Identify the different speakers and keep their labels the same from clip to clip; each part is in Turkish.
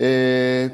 Speaker 1: Ee,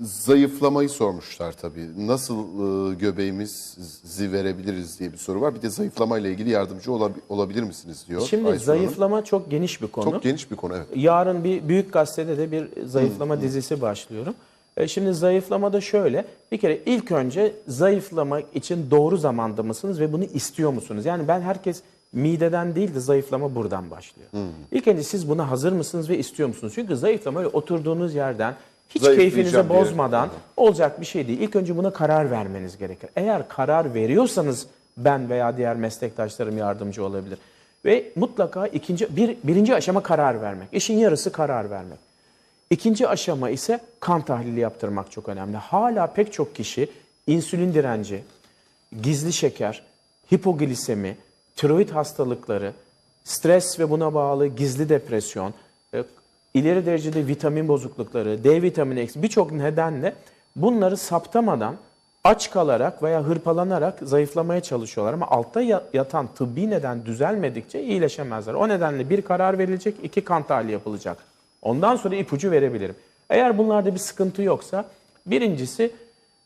Speaker 1: zayıflamayı sormuşlar tabii. Nasıl e, göbeğimizi verebiliriz diye bir soru var. Bir de zayıflamayla ilgili yardımcı olab- olabilir misiniz diyor.
Speaker 2: Şimdi
Speaker 1: Aysun Hanım.
Speaker 2: zayıflama çok geniş bir konu.
Speaker 1: Çok geniş bir konu evet.
Speaker 2: Yarın bir büyük gazetede de bir zayıflama dizisi başlıyorum. E, Şimdi zayıflamada şöyle, bir kere ilk önce zayıflamak için doğru zamanda mısınız ve bunu istiyor musunuz? Yani ben herkes mideden değil de zayıflama buradan başlıyor. İlk önce siz buna hazır mısınız ve istiyor musunuz? Çünkü zayıflama öyle oturduğunuz yerden hiç keyfinizi
Speaker 1: diye.
Speaker 2: bozmadan olacak bir şey değil. İlk önce buna karar vermeniz gerekir. Eğer karar veriyorsanız ben veya diğer meslektaşlarım yardımcı olabilir. Ve mutlaka ikinci, bir, birinci aşama karar vermek. İşin yarısı karar vermek. İkinci aşama ise kan tahlili yaptırmak çok önemli. Hala pek çok kişi insülin direnci, gizli şeker, hipoglisemi, tiroid hastalıkları, stres ve buna bağlı gizli depresyon, e, ileri derecede vitamin bozuklukları, D vitamini eksi birçok nedenle bunları saptamadan aç kalarak veya hırpalanarak zayıflamaya çalışıyorlar. Ama altta ya- yatan tıbbi neden düzelmedikçe iyileşemezler. O nedenle bir karar verilecek, iki kan tahlili yapılacak. Ondan sonra ipucu verebilirim. Eğer bunlarda bir sıkıntı yoksa birincisi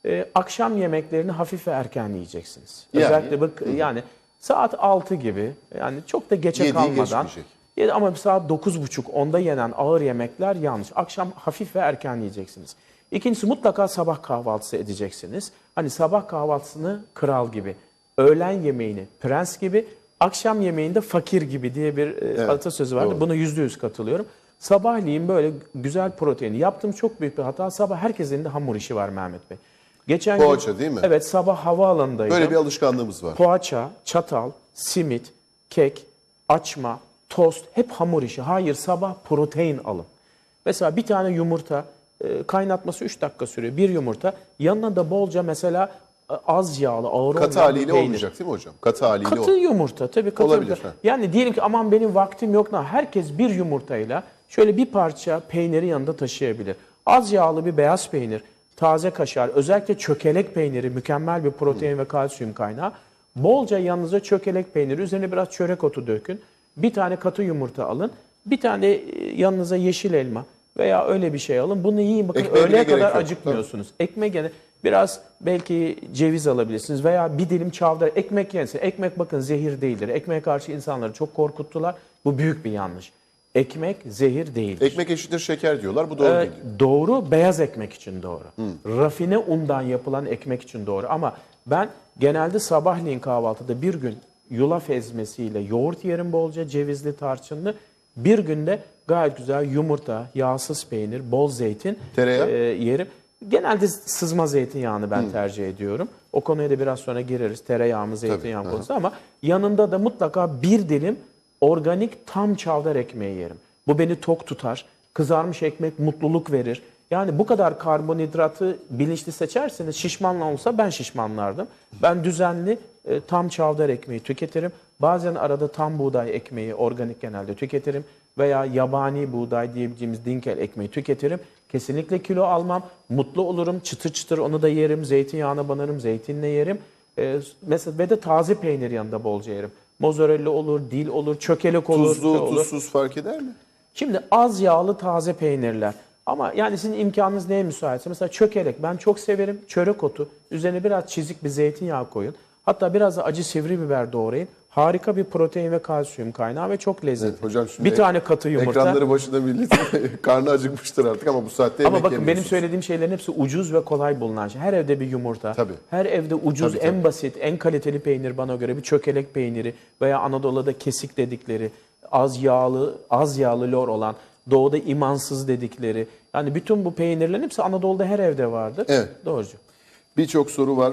Speaker 2: e, akşam yemeklerini hafif ve erken yiyeceksiniz.
Speaker 1: Yani?
Speaker 2: Özellikle bak yani saat 6 gibi yani çok da geçe
Speaker 1: Yediği
Speaker 2: kalmadan
Speaker 1: geçmeyecek.
Speaker 2: ya ama saat 9.30 onda yenen ağır yemekler yanlış. Akşam hafif ve erken yiyeceksiniz. İkincisi mutlaka sabah kahvaltısı edeceksiniz. Hani sabah kahvaltısını kral gibi, öğlen yemeğini prens gibi, akşam yemeğinde fakir gibi diye bir e, atasözü vardı.
Speaker 1: doğru.
Speaker 2: Buna yüzde yüz katılıyorum. Sabahleyin böyle güzel proteini yaptığım çok büyük bir hata. Sabah herkesin de hamur işi var Mehmet Bey. Geçen
Speaker 1: Poğaça
Speaker 2: gün,
Speaker 1: değil mi?
Speaker 2: Evet sabah havaalanındaydım.
Speaker 1: Böyle bir alışkanlığımız var.
Speaker 2: Poğaça, çatal, simit, kek, açma, tost hep hamur işi. Hayır sabah protein alın. Mesela bir tane yumurta e, kaynatması 3 dakika sürüyor. Bir yumurta yanına da bolca mesela e, az yağlı ağır
Speaker 1: Katı
Speaker 2: olmayan
Speaker 1: haliyle
Speaker 2: peynir.
Speaker 1: olmayacak değil mi hocam? Katı haliyle
Speaker 2: Katı
Speaker 1: ol.
Speaker 2: yumurta tabii katı
Speaker 1: Olabilir,
Speaker 2: yumurta. Yani diyelim ki aman benim vaktim yok. Herkes bir yumurtayla şöyle bir parça peyniri yanında taşıyabilir. Az yağlı bir beyaz peynir, taze kaşar, özellikle çökelek peyniri mükemmel bir protein ve kalsiyum kaynağı. Bolca yanınıza çökelek peyniri, üzerine biraz çörek otu dökün. Bir tane katı yumurta alın. Bir tane e, yanınıza yeşil elma veya öyle bir şey alın. Bunu yiyin bakın
Speaker 1: Ekmeğe
Speaker 2: öğleye kadar
Speaker 1: yok.
Speaker 2: acıkmıyorsunuz. Ekmek gene biraz belki ceviz alabilirsiniz veya bir dilim çavdar ekmek yensin. Ekmek bakın zehir değildir. Ekmeğe karşı insanları çok korkuttular. Bu büyük bir yanlış. Ekmek zehir değildir.
Speaker 1: Ekmek eşittir şeker diyorlar. Bu doğru
Speaker 2: Ee,
Speaker 1: değil.
Speaker 2: doğru beyaz ekmek için doğru. Rafine undan yapılan ekmek için doğru. Ama ben genelde sabahleyin kahvaltıda bir gün yulaf ezmesiyle yoğurt yerim bolca cevizli tarçınlı. Bir günde gayet güzel yumurta, yağsız peynir, bol zeytin
Speaker 1: Tereyağı?
Speaker 2: e, yerim. Genelde sızma zeytinyağını ben tercih ediyorum. O konuya da biraz sonra gireriz. Tereyağı mı zeytinyağı konusu ama yanında da mutlaka bir dilim organik tam çavdar ekmeği yerim. Bu beni tok tutar. Kızarmış ekmek mutluluk verir. Yani bu kadar karbonhidratı bilinçli seçerseniz şişmanla olsa ben şişmanlardım. Ben düzenli e, tam çavdar ekmeği tüketirim. Bazen arada tam buğday ekmeği organik genelde tüketirim. Veya yabani buğday diyebileceğimiz dinkel ekmeği tüketirim. Kesinlikle kilo almam. Mutlu olurum. Çıtır çıtır onu da yerim. Zeytinyağına banarım. Zeytinle yerim. E, mesela ve de taze peynir yanında bolca yerim. Mozzarella olur, dil olur, çökelek olur.
Speaker 1: Tuzlu,
Speaker 2: olur.
Speaker 1: tuzsuz fark eder mi?
Speaker 2: Şimdi az yağlı taze peynirler. Ama yani sizin imkanınız neye müsaitse mesela çökelek ben çok severim. Çörek otu. Üzerine biraz çizik bir zeytinyağı koyun. Hatta biraz da acı sivri biber doğrayın. Harika bir protein ve kalsiyum kaynağı ve çok lezzetli.
Speaker 1: Evet, hocam şimdi
Speaker 2: bir tane katı yumurta.
Speaker 1: Ekranları başında milletin karnı acıkmıştır artık ama bu saatte yemek
Speaker 2: Ama bakın benim söylediğim şeylerin hepsi ucuz ve kolay bulunan şey. Her evde bir yumurta.
Speaker 1: Tabii.
Speaker 2: Her evde ucuz,
Speaker 1: Tabii,
Speaker 2: en
Speaker 1: tabii.
Speaker 2: basit, en kaliteli peynir bana göre bir çökelek peyniri veya Anadolu'da kesik dedikleri az yağlı, az yağlı lor olan doğuda imansız dedikleri. Yani bütün bu peynirlerin hepsi Anadolu'da her evde vardır.
Speaker 1: Evet.
Speaker 2: Doğrucu.
Speaker 1: Birçok soru var.